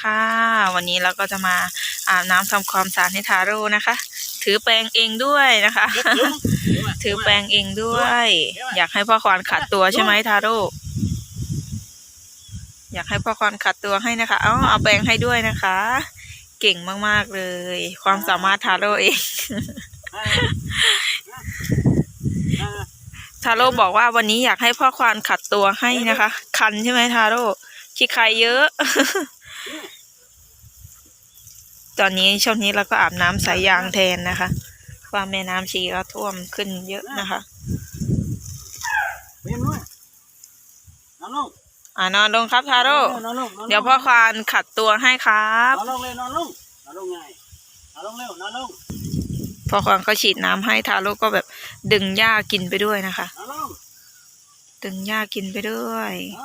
ค่ะ วันนี้เราก็จะมาอาบน้ำทำความสะอาดให้ทาโร่นะคะ ถือแปรงเองด้วยนะคะ ถือแปรงเองด้วย อยากให้พ่อควานขัดตัวใช่ไหมทาโร่อยากให้พ่อควานขัดตัวให้นะคะ เอาเอาแปรงให้ด้วยนะคะ เก่งมากๆเลย ความสามารถทาโร่เองทาโร่บอกว่าวันนี้อยากให้พ่อควานขัดตัวให้นะคะ คันใช่ไหมทาโร่ขี้ใครเยอะ ตอนนี้ช่วงนี้เราก็อาบน้ำสายยางแทนนะคะว่าแม่น้ำชีก็ท่วมขึ้นเยอะนะคะเรียนด้วยนอนลงอ่านอนลงครับทาโร่นอนลงนอนลงเดี๋ยวพ่อควานขัดตัวให้ครับนอนลงเลยนอนลงนอนลงไงนอนลงเร็วนอนลงพ่อควานก็ฉีดน้ำให้ทาโร่ก็แบบดึงหญ้ากินไปด้วยนะคะนอนลงดึงหญ้ากินไปด้วยเ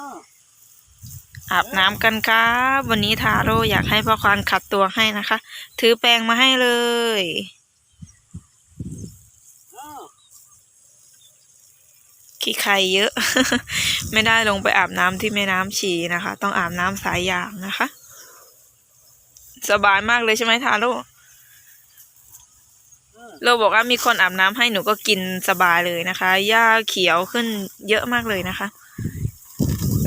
อาบน้ำกันครับวันนี้ทาโร่อยากให้พ่อควานขัดตัวให้นะคะ ถือแปรงมาให้เลยขี้ใครเยอะ ไม่ได้ลงไปอาบน้ำที่แม่น้ำชีนะคะ ต้องอาบน้ำสายยางนะคะ สบายมากเลยใช่ไหมทาโร่เราบอกว่ามีคนอาบน้ำให้หนูก็กินสบายเลยนะคะหญ้าเขียวขึ้นเยอะมากเลยนะคะ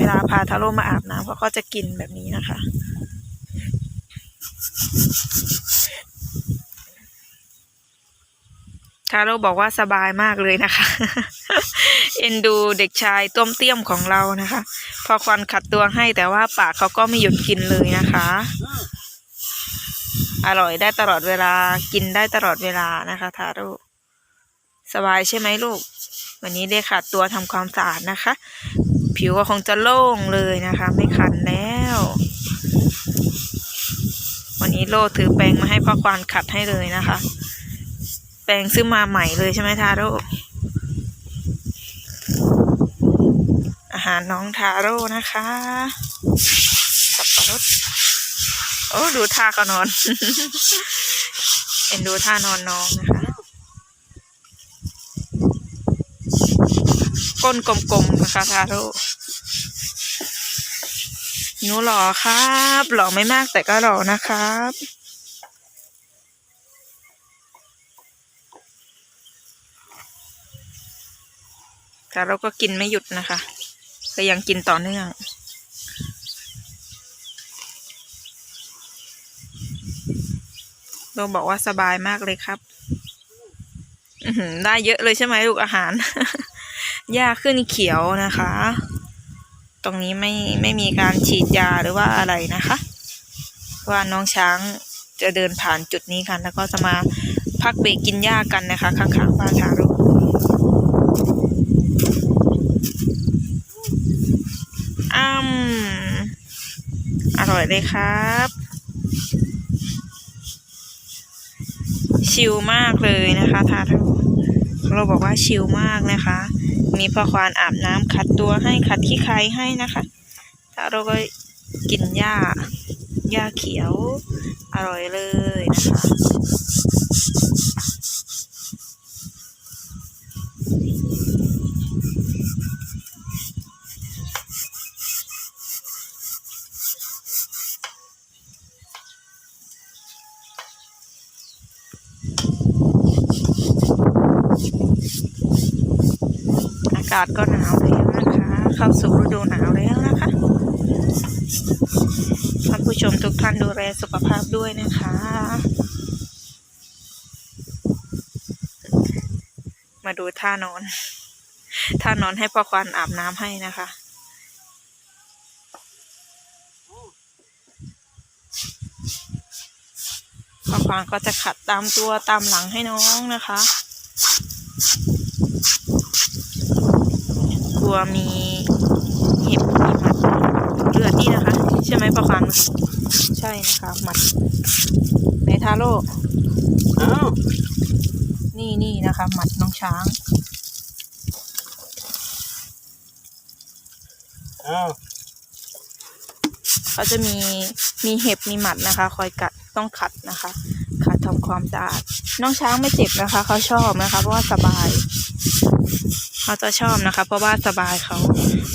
ลาพาทาโร่มาอาบน้ำเขาก็จะกินแบบนี้นะคะ ทาโร่บอกว่าสบายมากเลยนะคะ เอ็นดูเด็กชายต้มเตี้ยมของเรานะคะ พอควันขัดตัวให้แต่ว่าปากเขาก็ไม่หยุดกินเลยนะคะ อร่อยได้ตลอดเวลากินได้ตลอดเวลานะคะทาโร่สบายใช่ไหมลูก วันนี้ได้ขัดตัวทำความสะอาดนะคะ ผิวก็คงจะโล่งเลยนะคะ ไม่คันแล้ว วันนี้โลถือแปรงมาให้พ่อควานขัดให้เลยนะคะ แปรงซื้อมาใหม่เลยใช่ไหมทาโร่อาหารน้องทาโร่นะคะสับปะรดโอ้ดูท่าก็นอน เอ็นดูท่านอนน้องนะคะก้นกลมๆนะคะทาโร่ หนูหล่อครับ หล่อไม่มากแต่ก็หล่อนะครับทาโร่ก็กินไม่หยุดนะคะ ก็ยังกินต่อเนื่องโดมบอกว่าสบายมากเลยครับได้เยอะเลยใช่ไหมลูกอาหาร หญ้าขึ้นเขียวนะคะ ตรงนี้ไม่ไม่มีการฉีดยาหรือว่าอะไรนะคะ ว่าน้องช้างจะเดินผ่านจุดนี้กัน แล้วก็จะมาพักเบรกกินหญ้ากันนะคะ ข้างๆบ้านทารุอ้ำอร่อยเลยครับ ชิลมากเลยนะคะทาร่เราบอกว่าชิลมากนะคะ มีพ่อควานอาบน้ำขัดตัวให้ขัดขี้ใครให้นะคะทาโร่ก็กินหญ้าหญ้าเขียวอร่อยเลยนะคะากาศก็หนาวแล้วนะคะ เข้าสู่ฤดูหนาวแล้วนะคะท่านผู้ชมทุกท่านดูแลสุขภาพด้วยนะคะ มาดูท่านอน ท่านอนให้พ่อควานอาบน้ำให้นะคะพ่อควานก็จะขัดตามตัวตามหลังให้น้องนะคะ กลัวมีเห็บมีหมัดเลือดนี่นะคะ ใช่ไหมประคังใช่นะคะหมัดในทาโร่เอ้านี่นี่นะคะหมัดน้องช้างเอ้าเขาจะมีมีเห็บมีหมัดนะคะ คอยกัดต้องขัดนะคะขัดทำความสะอาดน้องช้างไม่เจ็บนะคะ เขาชอบนะคะ เพราะว่าสบาย เขาจะชอบนะคะ เพราะว่าสบายเขา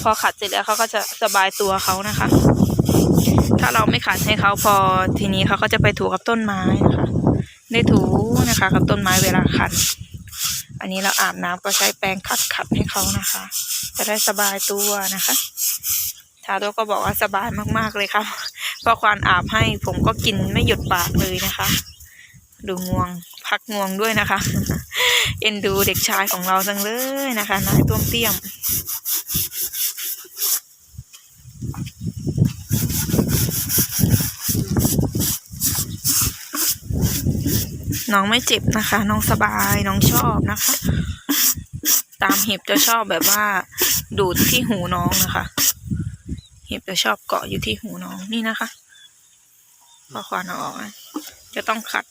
พอขัดเสร็จแล้วเขาก็จะสบายตัวเขานะคะ ถ้าเราไม่ขัดให้เขาพอทีนี้เขาก็จะไปถูกับต้นไม้นะคะ ได้ถูนะคะ กับต้นไม้เวลาขัดอันนี้เราอาบน้ำก็ใช้แปรงขัดขัดให้เขานะคะ จะได้สบายตัวนะคะทาโดก็บอกว่าสบายมากๆเลยครับพอควานอาบให้ผมก็กินไม่หยุดปากเลยนะคะ ดูงวง พักงวงด้วยนะคะ เอ็นดูเด็กชายของเราจังเลยนะคะนายต้วมเตี้ยมน้องไม่เจ็บนะคะ น้องสบายน้องชอบนะคะ ตามเห็บจะชอบแบบว่า ดูดที่หูน้องนะคะ เห็บจะชอบเกาะอยู่ที่หูน้องนี่นะคะพอควานอออกนะ จะต้องขัด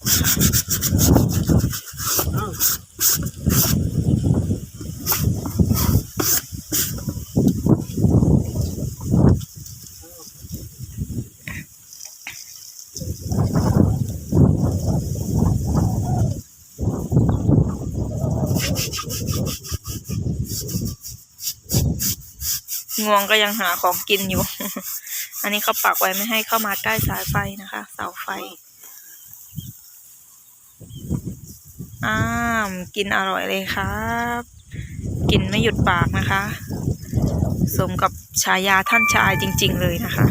เอ้างวงก็ยังหาของกินอยู่ อันนี้เขาปักไว้ไม่ให้เข้ามาใกล้สายไฟนะคะ เสาไฟ อ้าม กินอร่อยเลยครับ กินไม่หยุดปากนะคะ สมกับฉายาท่านชายจริง ๆ เลยนะคะ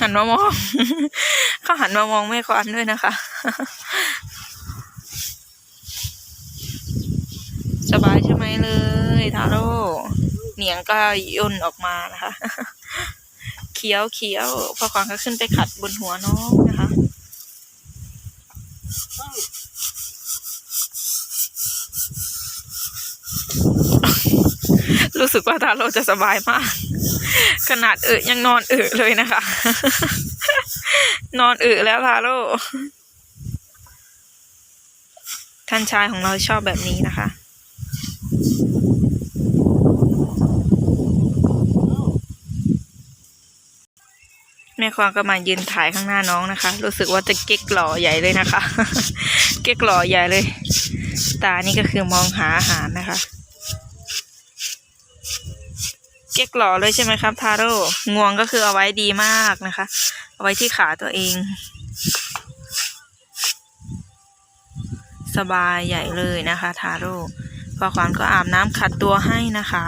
หันมามอง เขาหันมามองแม่ควานด้วยนะคะ บายใช่ไหมเลยทาโร่เหนียงก็ย่นออกมานะคะเขียวเขียวพอควานก็ขึ้นไปขัดบนหัวน้องนะคะรู้สึกว่าทาโร่จะสบายมาก ขนาดเอะยังนอนเอะเลยนะคะ นอนเอะแล้วทาโร่ท่านชายของเราชอบแบบนี้นะคะ แม่ควางก็มายืนถ่ายข้างหน้าน้องนะคะ รู้สึกว่าจะเก๊กหล่อใหญ่เลยนะคะ เก๊กหล่อใหญ่เลย ตานี่ก็คือมองหาอาหารนะคะ เก๊กหล่อเลยใช่ไหมครับ ทาโร่งวงก็คือเอาไว้ดีมากนะคะ เอาไว้ที่ขาตัวเอง สบายใหญ่เลยนะคะ ทาโร่ พอขวานก็อาบน้ำขัดตัวให้นะคะ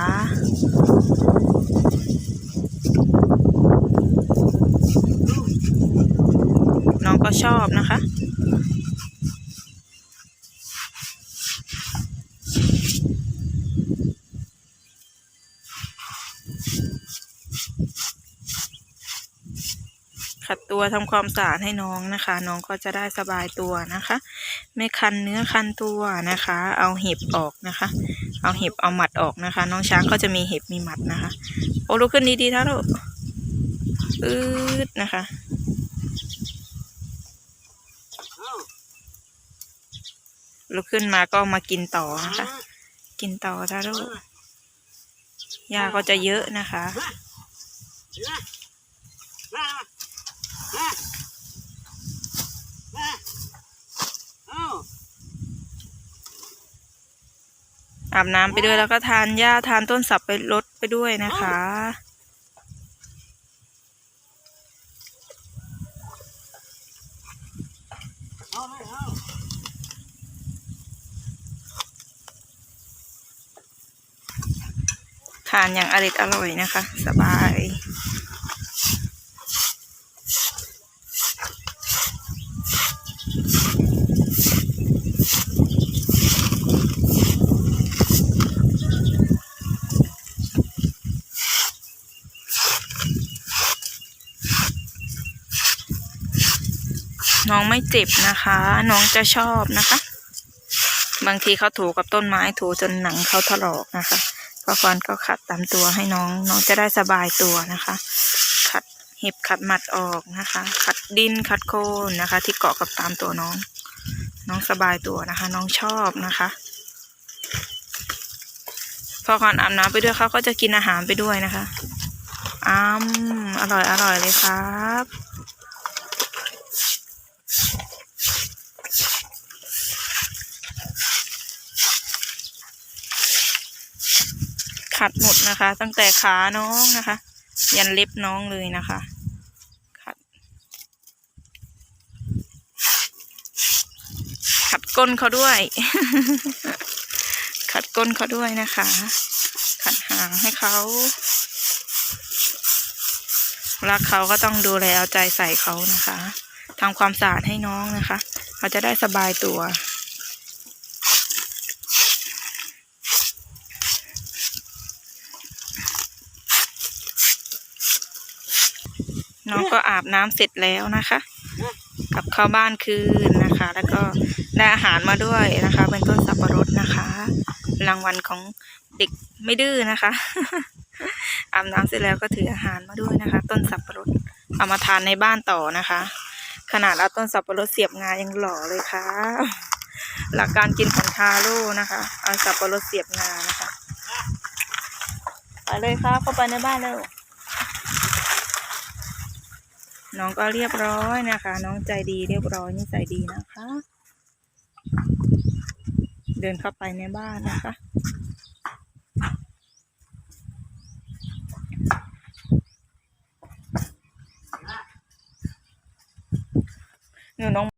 น้องก็ชอบนะคะ ตัวทำความสะอาดให้น้องนะคะ น้องก็จะได้สบายตัวนะคะ ไม่คันเนื้อคันตัวนะคะ เอาเห็บออกนะคะ เอาเห็บเอาหมัดออกนะคะ น้องช้างก็จะมีเห็บมีหมัดนะคะ โอ้ลุกขึ้นดีๆท่าลูกอืดนะคะลุกขึ้นมาก็มากินต่อนะคะ กินต่อท่าลูกยาก็จะเยอะนะคะ มามาเอาอาบน้ำไปด้วยแล้วก็ทานหญ้าทานต้นสับไปลดไปด้วยนะคะ เอาเลยเอาทานอย่างอริดอร่อยนะคะ สบาย น้องไม่เจ็บนะคะ น้องจะชอบนะคะ บางทีเขาถูกับต้นไม้ถูจนหนังเขาถลอกนะคะพอฟันก็ขัดตามตัวให้น้อง น้องจะได้สบายตัวนะคะ ขัดเห็บขัดหมัดออกนะคะ ขัดดินขัดโคนนะคะ ที่เกาะกับตามตัวน้อง น้องสบายตัวนะคะ น้องชอบนะคะ พอก่อนอาบน้ำไปด้วยเขาก็จะกินอาหารไปด้วยนะคะออ้ามอร่อยอร่อยเลยครับ ขัดหมดนะคะ ตั้งแต่ขาน้องนะคะ ยันเล็บน้องเลยนะคะขัด ขัดก้นเขาด้วย ขัดก้นเขาด้วยนะคะ ขัดหางให้เขารักเขาก็ต้องดูแลเอาใจใส่เขานะคะทำความสะอาดให้น้องนะคะ เขาจะได้สบายตัว น้องก็อาบน้ำเสร็จแล้วนะคะ กลับเข้าบ้านคืนนะคะ แล้วก็ได้อาหารมาด้วยนะคะ เป็นต้นสับปะรดนะคะรางวัลของเด็กไม่ดื้อนะคะ อาบน้ำเสร็จแล้วก็ถืออาหารมาด้วยนะคะ ต้นสับปะรดเอามาทานในบ้านต่อนะคะ ขนาดเอาต้นสับปะรดเสียบงายังหล่อเลยค่ะ หลักการกินของทาโร่นะคะเอาสับปะรดเสียบงานะคะไปเลยครับเข้าไปในบ้านเร็ว น้องก็เรียบร้อยนะคะ น้องใจดีเรียบร้อยนิสัยดีนะคะ เดินเข้าไปในบ้านนะคะ หนูน้อง